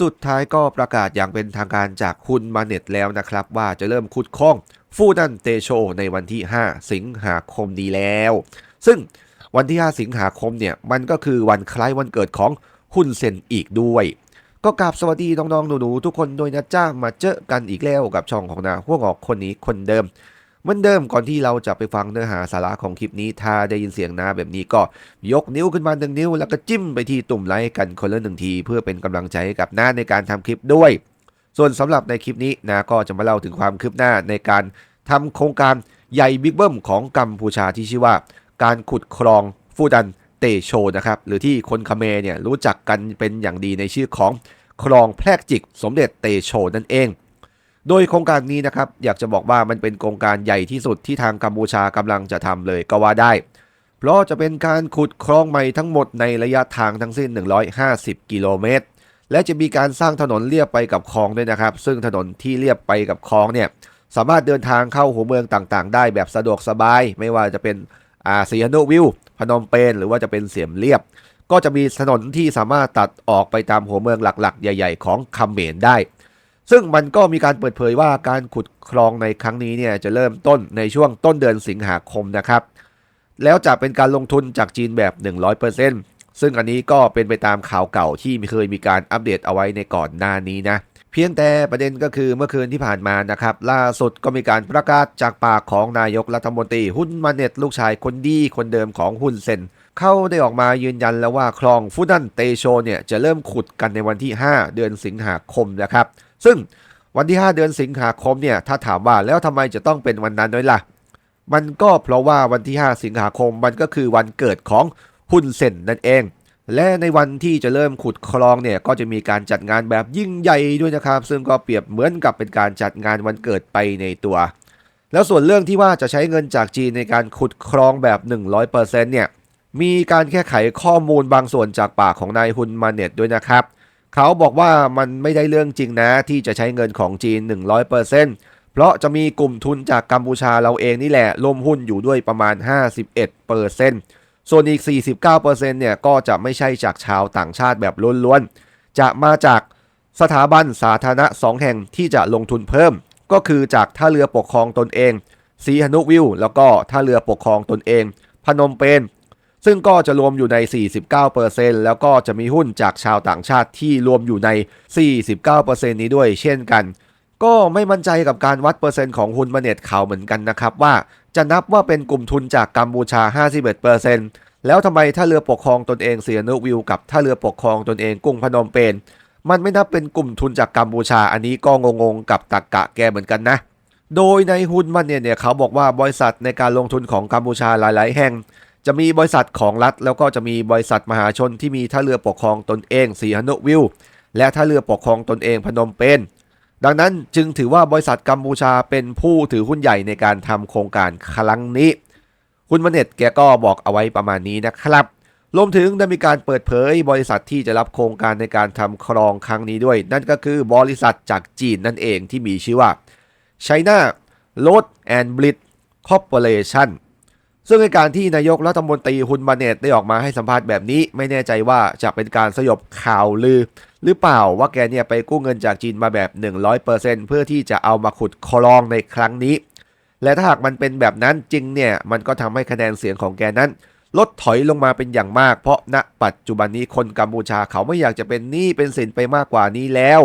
สุดท้ายก็ประกาศอย่างเป็นทางการจากคุณมาเน็ตแล้วนะครับ ว่าจะเริ่มขุดข้องฟูนันเตโชในวันที่ 5 สิงหาคมนี้แล้ว ซึ่งวันที่ 5 สิงหาคมเนี่ยมันก็คือวันคล้ายวันเกิดของฮุนเซนอีกด้วย ก็กราบสวัสดีน้องๆหนูๆทุกคนโดยนะจ้ามาเจอกันอีกแล้วกับช่องของนาหัวงอกคนนี้คนเดิม เหมือนเดิมก่อนที่เราจะไปฟังเนื้อหาสาระของคลิปนี้ ถ้าได้ยินเสียงนาแบบนี้ก็ยกนิ้วขึ้นมาหนึ่งนิ้ว แล้วก็จิ้มไปที่ตุ่มไลค์กันคนละหนึ่งที เพื่อเป็นกำลังใจให้กับน้าในการทำคลิปด้วย ส่วนสำหรับในคลิปนี้นาก็จะมาเล่าถึงความคืบหน้าในการทำโครงการใหญ่บิ๊กเบิ้มของกัมพูชาที่ชื่อว่า การขุดคลองฟูดันเตโชนะครับหรือที่คนคาเมเนี่ยรู้จักกันเป็นอย่างดีในชื่อของคลองแพรกจิก สมเด็จเตโชนั่นเอง โดยโครงการนี้นะครับอยากจะบอกว่ามันเป็นโครงการใหญ่ที่สุดที่ทางกัมพูชากำลังจะทำเลยก็ว่าได้ เพราะจะเป็นการขุดคลองใหม่ทั้งหมดในระยะทางทั้งสิ้น 150 กิโลเมตร และจะมีการสร้างถนนเลียบไปกับคลองด้วยนะครับ ซึ่งถนนที่เลียบไปกับคลองเนี่ยสามารถเดินทางเข้าหัวเมืองต่างๆ ได้แบบสะดวกสบาย ไม่ว่าจะเป็นอาซีฮานุวิวพนมเปญหรือว่าจะเป็นเสียมเรียบ ก็จะมีถนนที่สามารถตัดออกไปตามหัวเมืองหลักๆ ใหญ่ ๆ ของคัมเขมรได้ ซึ่งมันก็มีการเปิดเผยว่าการขุดคลองในครั้งนี้เนี่ยจะเริ่มต้นในช่วงต้นเดือนสิงหาคมนะครับ แล้วจะเป็นการลงทุนจากจีนแบบ 100%ซึ่งอันนี้ก็เป็นไปตามข่าวเก่าที่เคยมีการอัปเดตเอาไว้ในก่อนหน้านี้นะ เพียงแต่ประเด็นก็คือเมื่อคืนที่ผ่านมานะครับ ล่าสุดก็มีการประกาศจากปากของนายกรัฐมนตรีฮุนมาเน็ตลูกชายคนดีคนเดิมของฮุนเซน เข้าได้ออกมายืนยันแล้วว่าคลองฟุดันเตโชเนี่ยจะเริ่มขุดกันในวันที่ 5 เดือนสิงหาคมนะครับ ซึ่งวันที่ 5 เดือนสิงหาคมเนี่ยถ้าถามว่าแล้วทำไมจะต้องเป็นวันนั้นด้วยล่ะ มันก็เพราะว่าวันที่ 5 สิงหาคมมันก็คือวันเกิดของฮุนเซนนั่นเอง และในวันที่จะเริ่มขุดคลองเนี่ยก็จะมีการจัดงานแบบยิ่งใหญ่ด้วยนะครับ ซึ่งก็เปรียบเหมือนกับเป็นการจัดงานวันเกิดไปในตัว แล้วส่วนเรื่องที่ว่าจะใช้เงินจากจีนในการขุดคลองแบบ 100%เนี่ย มีการแก้ไขข้อมูลบางส่วนจากปากของนายฮุนมาเน็ตด้วยนะครับ เขาบอกว่ามันไม่ได้เรื่องจริงนะที่จะใช้เงินของจีน 100%เพราะจะมีกลุ่มทุนจากกัมพูชาเราเองนี่แหละร่วมหุ้นอยู่ด้วยประมาณ 51%ส่วนอีก 49%เนี่ยก็จะไม่ใช่จากชาวต่างชาติแบบล้วนๆ จะมาจากสถาบันสาธารณะ 2 แห่งที่จะลงทุนเพิ่ม ก็คือจากท่าเรือปกครองตนเองสีหนุวิวแล้วก็ท่าเรือปกครองตนเอง พนมเปญ ซึ่งก็จะรวมอยู่ใน 49%แล้วก็จะมีหุ้นจากชาวต่างชาติที่รวมอยู่ใน 49%นี้ด้วยเช่นกัน ก็ไม่มั่นใจกับการวัดเปอร์เซ็นต์ของหุ้นมาเน็ตข่าวเหมือนกันนะครับว่าจะนับว่าเป็นกลุ่มทุนจากกัมพูชา 51%แล้วทำไมถ้าเรือปกครองตนเองเสียนุวิวกับถ้าเรือปกครองตนเองกรุงพนมเปญมันไม่นับเป็นกลุ่มทุนจากกัมพูชาอันนี้ก็งงๆกับตักกะแกเหมือนกันนะ โดยในหุ้นมันเนี่ยเนี่ยเขาบอกว่าบริษัทในการลงทุนของกัมพูชาหลาย ๆ แห่ง จะมีบริษัทของรัฐ แล้วก็จะมีบริษัทมหาชนที่มีท่าเรือปกครองตนเองสีหนุวิวและท่าเรือปกครองตนเองพนมเปญดังนั้นจึงถือว่าบริษัทกัมพูชาเป็นผู้ถือหุ้นใหญ่ในการทำโครงการครั้งนี้ คุณมเน็ตแกก็บอกเอาไว้ประมาณนี้นะครับรวมถึงได้มีการเปิดเผยบริษัทที่จะรับโครงการในการทำคลองครั้งนี้ด้วย นั่นก็คือบริษัทจากจีนนั่นเองที่มีชื่อว่า China Road and Bridge Corporation ซึ่งในการที่นายกรัฐมนตรีฮุนมาเนตได้ออกมาให้สัมภาษณ์แบบนี้ ไม่แน่ใจว่าจะเป็นการสยบข่าวลือ หรือเปล่าว่าแกเนี่ยไปกู้เงินจากจีนมาแบบ 100%เพื่อที่จะเอามาขุดคลองในครั้งนี้ และถ้าหากมันเป็นแบบนั้นจริงเนี่ยมันก็ทำให้คะแนนเสียงของแกนั้น ลดถอยลงมาเป็นอย่างมาก เพราะณปัจจุบันนี้คนกัมพูชาเขาไม่อยากจะเป็นหนี้เป็นสินไปมากกว่านี้แล้ว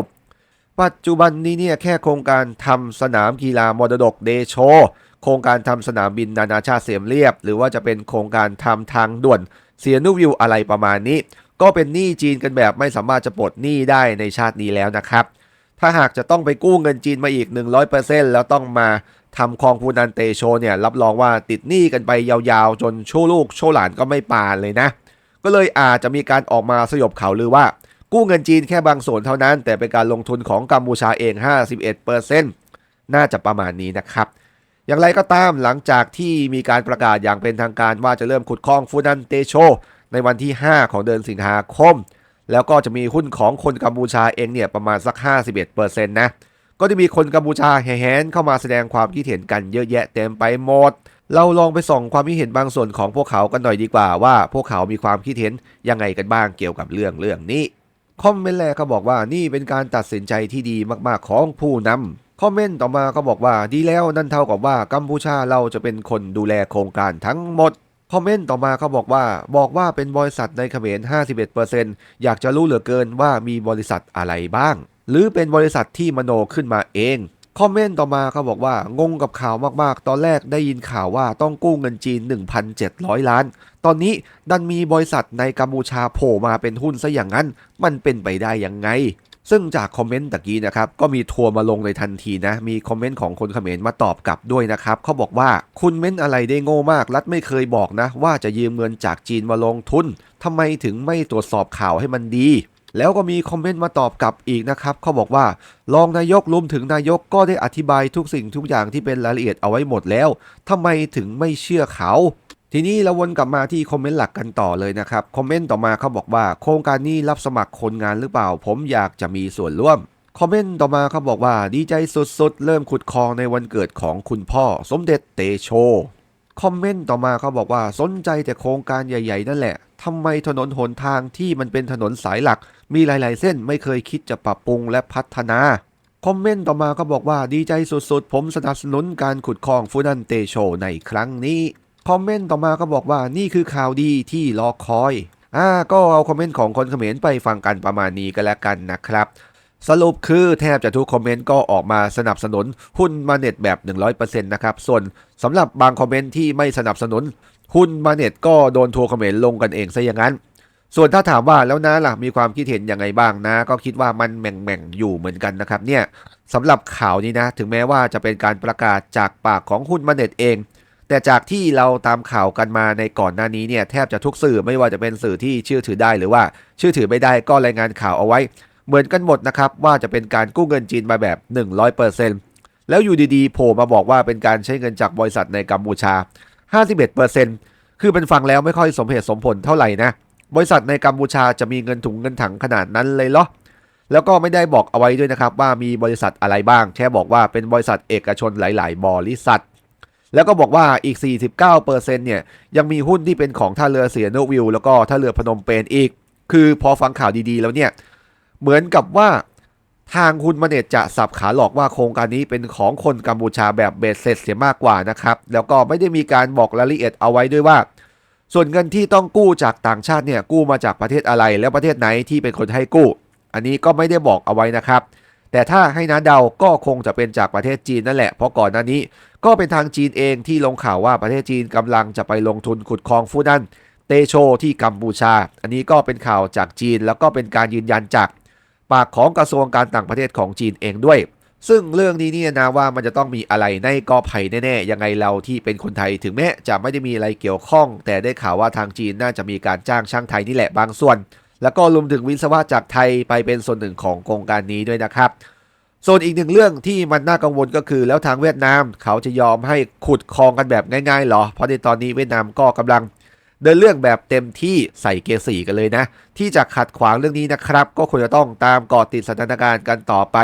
ปัจจุบันนี้เนี่ยแค่โครงการทำสนามกีฬามรดกเดโช โครงการทำสนามบินนานาชาติเสียมเรียบ หรือว่าจะเป็นโครงการทำทางด่วนเสียนุวิวอะไรประมาณนี้ ก็เป็นหนี้จีนกันแบบไม่สามารถจะปลดหนี้ได้ในชาตินี้แล้วนะครับ ถ้าหากจะต้องไปกู้เงินจีนมาอีก 100%แล้วต้องมาทำคลองพูนันเตโชเนี่ยรับรองว่าติดหนี้กันไปยาวๆ จนโชลูกโชหลานก็ไม่ปานเลยนะ ก็เลยอาจจะมีการออกมาสยบข่าวลือว่า กู้เงินจีนแค่บางส่วนเท่านั้น แต่เป็นการลงทุนของกัมพูชาเอง 51%น่าจะประมาณนี้นะครับ อย่างไรก็ตามหลังจากที่มีการประกาศอย่างเป็นทางการว่าจะเริ่มขุดคลองฟูนันเตโช ในวันที่ 5 ของเดือนสิงหาคม แล้วก็จะมีหุ้นของคนกัมพูชาเองเนี่ยประมาณสัก 51%นะก็จะมีคนกัมพูชาแห่เข้ามาแสดงความคิดเห็นกันเยอะแยะเต็มไปหมด เราลองไปส่องความคิดเห็นบางส่วนของพวกเขากันหน่อยดีกว่าว่า พวกเขามีความคิดเห็นยังไงกันบ้างเกี่ยวกับเรื่องเรื่องนี้คอมเมนต์แรกก็บอกว่านี่เป็นการตัดสินใจที่ดีมากๆของผู้นำ คอมเมนต์ต่อมาก็บอกว่าดีแล้วนั่นเท่ากับว่ากัมพูชาเราจะเป็นคนดูแลโครงการทั้งหมดคอมเมนต์ต่อมาเขาบอกว่าบอกว่าเป็นบริษัทในเขมร 51%อยากจะรู้เหลือเกินว่ามีบริษัทอะไรบ้าง หรือเป็นบริษัทที่มโนขึ้นมาเองคอมเมนต์ต่อมาเขาบอกว่างงกับข่าวมากๆ ตอนแรกได้ยินข่าวว่าต้องกู้เงินจีน 1,700 ล้าน ตอนนี้ดันมีบริษัทในกัมพูชาโผล่มาเป็นหุ้นซะอย่างนั้น มันเป็นไปได้ยังไง ซึ่งจากคอมเมนต์ตะกี้นะครับก็มีทัวร์มาลงในทันทีนะ มีคอมเมนต์ของคนเขมรมาตอบกลับด้วยนะครับเขาบอกว่าคุณเม้นอะไรได้โง่มาก รัฐไม่เคยบอกนะ ว่าจะยืมเงินจากจีนมาลงทุนทำไมถึงไม่ตรวจสอบข่าวให้มันดี แล้วก็มีคอมเมนต์มาตอบกลับอีกนะครับเขาบอกว่ารองนายกรวมถึงนายกก็ได้อธิบายทุกสิ่งทุกอย่างที่เป็นรายละเอียดเอาไว้หมดแล้วทำไมถึงไม่เชื่อเขา ทีนี้เราวนกลับมาที่คอมเมนต์หลักกันต่อเลยนะครับคอมเมนต์ต่อมาเขาบอกว่า โครงการนี้รับสมัครคนงานหรือเปล่า ผมอยากจะมีส่วนร่วมคอมเมนต์ต่อมาเขาบอกว่าดีใจสุดๆ เริ่มขุดคลองในวันเกิดของคุณพ่อ สมเด็จเตโชคอมเมนต์ต่อมาเขาบอกว่าสนใจแต่โครงการใหญ่ ๆ นั่นแหละทำไมถนนหนทางที่มันเป็นถนนสายหลัก มีหลาย ๆ เส้นไม่เคยคิดจะปรับปรุงและพัฒนาคอมเมนต์ต่อมาก็บอกว่าดีใจสุดๆ ผมสนับสนุนการขุดคลองฟูนันเตโชในครั้งนี้ คอมเมนต์ต่อมาก็บอกว่านี่คือข่าวดีที่รอคอยอ่าก็เอาคอมเมนต์ของคนเขมรไปฟังกันประมาณนี้ก็แล้วกันนะครับ สรุปคือแทบจะทุกคอมเมนต์ก็ออกมาสนับสนุนหุ้นมาเน็ตแบบ 100%นะครับ ส่วนสำหรับบางคอมเมนต์ที่ไม่สนับสนุน หุ้นมาเน็ตก็โดนทัวร์เขมรลงกันเองซะอย่างนั้น ส่วนถ้าถามว่าแล้วนะล่ะมีความคิดเห็นยังไงบ้างนะ ก็คิดว่ามันแหม่งๆอยู่เหมือนกันนะครับเนี่ยสำหรับข่าวนี้นะ ถึงแม้ว่าจะเป็นการประกาศจากปากของหุ้นมาเน็ตเอง แต่จากที่เราตามข่าวกันมาในก่อนหน้านี้เนี่ยแทบจะทุกสื่อไม่ว่าจะเป็นสื่อที่เชื่อถือได้หรือว่าเชื่อถือไม่ได้ก็รายงานข่าวเอาไว้ เหมือนกันหมดนะครับว่าจะเป็นการกู้เงินจีนมาแบบ 100%แล้วอยู่ดีๆโผล่มาบอกว่าเป็นการใช้เงินจากบริษัทในกัมพูชา 51%คือเป็นฟังแล้วไม่ค่อยสมเหตุสมผลเท่าไหร่นะบริษัทในกัมพูชาจะมีเงินถุงเงินถังขนาดนั้นเลยเหรอแล้วก็ไม่ได้บอกเอาไว้ด้วยนะครับว่ามีบริษัทอะไรบ้าง แค่บอกว่าเป็นบริษัทเอกชนหลาย ๆ บริษัท แล้วก็บอกว่าอีก 49%เนี่ยยังมีหุ้นที่เป็นของท่าเรือเสียโนวิลแล้วก็ท่าเรือพนมเปญอีก คือพอฟังข่าวดีๆ แล้วเนี่ยเหมือนกับว่าทางคุณมาเนตจะสับขาหลอกว่าโครงการนี้เป็นของคนกัมพูชาแบบเบสเสร็จเสียมากกว่านะครับ แล้วก็ไม่ได้มีการบอกรายละเอียดเอาไว้ด้วยว่า ส่วนเงินที่ต้องกู้จากต่างชาติเนี่ยกู้มาจากประเทศอะไรแล้วประเทศไหนที่เป็นคนให้กู้ อันนี้ก็ไม่ได้บอกเอาไว้นะครับ แต่ถ้าให้น้าเดาก็คงจะเป็นจากประเทศจีนนั่นแหละ เพราะก่อนหน้านี้ ก็เป็นทางจีนเองที่ลงข่าวว่าประเทศจีนกำลังจะไปลงทุนขุดคลองฟูนันเตโชที่กัมพูชา อันนี้ก็เป็นข่าวจากจีนแล้วก็เป็นการยืนยันจาก ปากของกระทรวงการต่างประเทศของจีนเองด้วย ซึ่งเรื่องนี้เนี่ยนะว่ามันจะต้องมีอะไรในกอไผ่แน่ๆยังไงเราที่เป็นคนไทยถึงแม้จะไม่ได้มีอะไรเกี่ยวข้อง แต่ได้ข่าวว่าทางจีนน่าจะมีการจ้างช่างไทยนี่แหละบางส่วน แล้วก็รวมถึงวิศวะจากไทยไปเป็นส่วนหนึ่งของโครงการนี้ด้วยนะครับ ส่วนอีกหนึ่งเรื่องที่มันน่ากังวลก็คือ แล้วทางเวียดนาม เขาจะยอมให้ขุดคลองกันแบบง่ายๆหรอ เพราะในตอนนี้เวียดนามก็กำลังเดินเรื่องแบบเต็มที่ใส่เกสีกันเลยนะ ที่จะขัดขวางเรื่องนี้นะครับ ก็ควรจะต้องตามก่อติดสถานการณ์กันต่อไป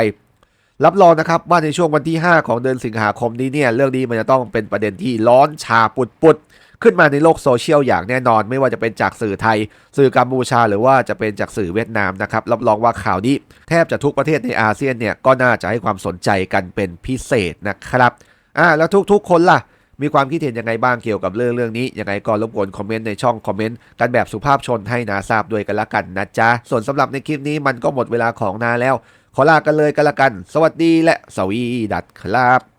รับรองนะครับว่าในช่วงวันที่ 5 ของเดือนสิงหาคมนี้เนี่ยเรื่องนี้มันจะต้องเป็นประเด็นที่ร้อนชาปุดปุดๆขึ้นมาในโลกโซเชียลอย่างแน่นอน ไม่ว่าจะเป็นจากสื่อไทย สื่อกัมพูชา หรือว่าจะเป็นจากสื่อเวียดนามนะครับรับรองว่าข่าวนี้แทบจะทุกประเทศในอาเซียนเนี่ยก็น่าจะให้ความสนใจกันเป็นพิเศษนะครับอ่าแล้วทุกๆคนล่ะมีความคิดเห็นยังไงบ้างเกี่ยวกับเรื่องเรื่องนี้ ยังไงก็รบกวนคอมเมนต์ในช่องคอมเมนต์กันแบบสุภาพชนให้นาทราบด้วยกันละกันนะจ๊ะ ส่วนสำหรับในคลิปนี้มันก็หมดเวลาของนาแล้ว ขอลากันเลยกันละกัน สวัสดีและสวีดัดครับ